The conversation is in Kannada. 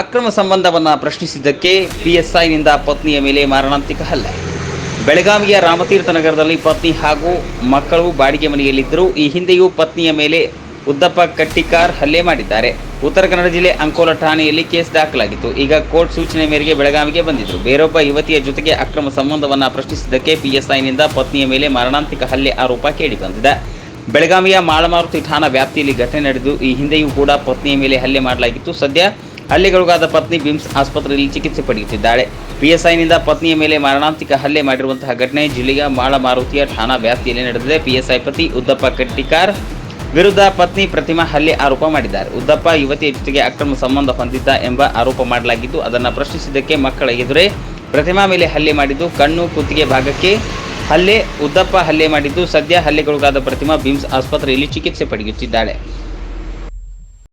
ಅಕ್ರಮ ಸಂಬಂಧವನ್ನು ಪ್ರಶ್ನಿಸಿದ್ದಕ್ಕೆ ಪಿಎಸ್ಐನಿಂದ ಪತ್ನಿಯ ಮೇಲೆ ಮಾರಣಾಂತಿಕ ಹಲ್ಲೆ. ಬೆಳಗಾವಿಯ ರಾಮತೀರ್ಥ ನಗರದಲ್ಲಿ ಪತ್ನಿ ಹಾಗೂ ಮಕ್ಕಳು ಬಾಡಿಗೆ ಮನೆಯಲ್ಲಿದ್ದರು ಈ ಹಿಂದೆಯೂ ಪತ್ನಿಯ ಮೇಲೆ ಉದ್ದಪ್ಪ ಕಟ್ಟಿಕಾರ್ ಹಲ್ಲೆ ಮಾಡಿದ್ದಾರೆ. ಉತ್ತರ ಕನ್ನಡ ಜಿಲ್ಲೆ ಅಂಕೋಲ ಠಾಣೆಯಲ್ಲಿ ಕೇಸ್ ದಾಖಲಾಗಿತ್ತು. ಈಗ ಕೋರ್ಟ್ ಸೂಚನೆ ಮೇರೆಗೆ ಬೆಳಗಾವಿಗೆ ಬಂದಿದ್ದರು ಬೇರೊಬ್ಬ ಯುವತಿಯ ಜೊತೆಗೆ ಅಕ್ರಮ ಸಂಬಂಧವನ್ನು ಪ್ರಶ್ನಿಸಿದ್ದಕ್ಕೆ ಪಿಎಸ್ಐನಿಂದ ಪತ್ನಿಯ ಮೇಲೆ ಮಾರಣಾಂತಿಕ ಹಲ್ಲೆ ಆರೋಪ ಕೇಳಿಬಂದಿದೆ. ಬೆಳಗಾವಿಯ ಮಾಳಮಾರುತಿ ಠಾಣಾ ವ್ಯಾಪ್ತಿಯಲ್ಲಿ ಘಟನೆ ನಡೆದು ಈ ಹಿಂದೆಯೂ ಕೂಡ ಪತ್ನಿಯ ಮೇಲೆ ಹಲ್ಲೆ ಮಾಡಲಾಗಿತ್ತು. ಸದ್ಯ ಹಲ್ಲೆಗೊಳಗಾದ ಪತ್ನಿ ಬಿಮ್ಸ್ ಆಸ್ಪತ್ರೆಯಲ್ಲಿ ಚಿಕಿತ್ಸೆ ಪಡೆಯುತ್ತಿದ್ದಾಳೆ. ಪಿಎಸ್ಐನಿಂದ ಪತ್ನಿಯ ಮೇಲೆ ಮಾರಣಾಂತಿಕ ಹಲ್ಲೆ ಮಾಡಿರುವಂತಹ ಘಟನೆ ಜಿಲ್ಲೆಯ ಮಾಳಮಾರುತಿಯ ಠಾಣಾ ವ್ಯಾಪ್ತಿಯಲ್ಲಿ ನಡೆದಿದೆ. ಪಿಎಸ್ಐ ಪತಿ ಉದ್ದಪ್ಪ ಕಟ್ಟಿಕಾರ್ ವಿರುದ್ಧ ಪತ್ನಿ ಪ್ರತಿಮಾ ಹಲ್ಲೆ ಆರೋಪ ಮಾಡಿದ್ದಾರೆ. ಉದ್ದಪ್ಪ ಯುವತಿಯ ಜೊತೆಗೆ ಅಕ್ರಮ ಸಂಬಂಧ ಹೊಂದಿದ್ದ ಎಂಬ ಆರೋಪ ಮಾಡಲಾಗಿದ್ದು, ಅದನ್ನು ಪ್ರಶ್ನಿಸಿದ್ದಕ್ಕೆ ಮಕ್ಕಳ ಎದುರೇ ಪ್ರತಿಮಾ ಮೇಲೆ ಹಲ್ಲೆ ಮಾಡಿದ್ದು, ಕಣ್ಣು ಕುತ್ತಿಗೆ ಭಾಗಕ್ಕೆ ಹಲ್ಲೆ, ಉದ್ದಪ್ಪ ಹಲ್ಲೆ ಮಾಡಿದ್ದು, ಸದ್ಯ ಹಲ್ಲೆಗೊಳಗಾದ ಪ್ರತಿಮಾ ಬಿಮ್ಸ್ ಆಸ್ಪತ್ರೆಯಲ್ಲಿ ಚಿಕಿತ್ಸೆ ಪಡೆಯುತ್ತಿದ್ದಾಳೆ.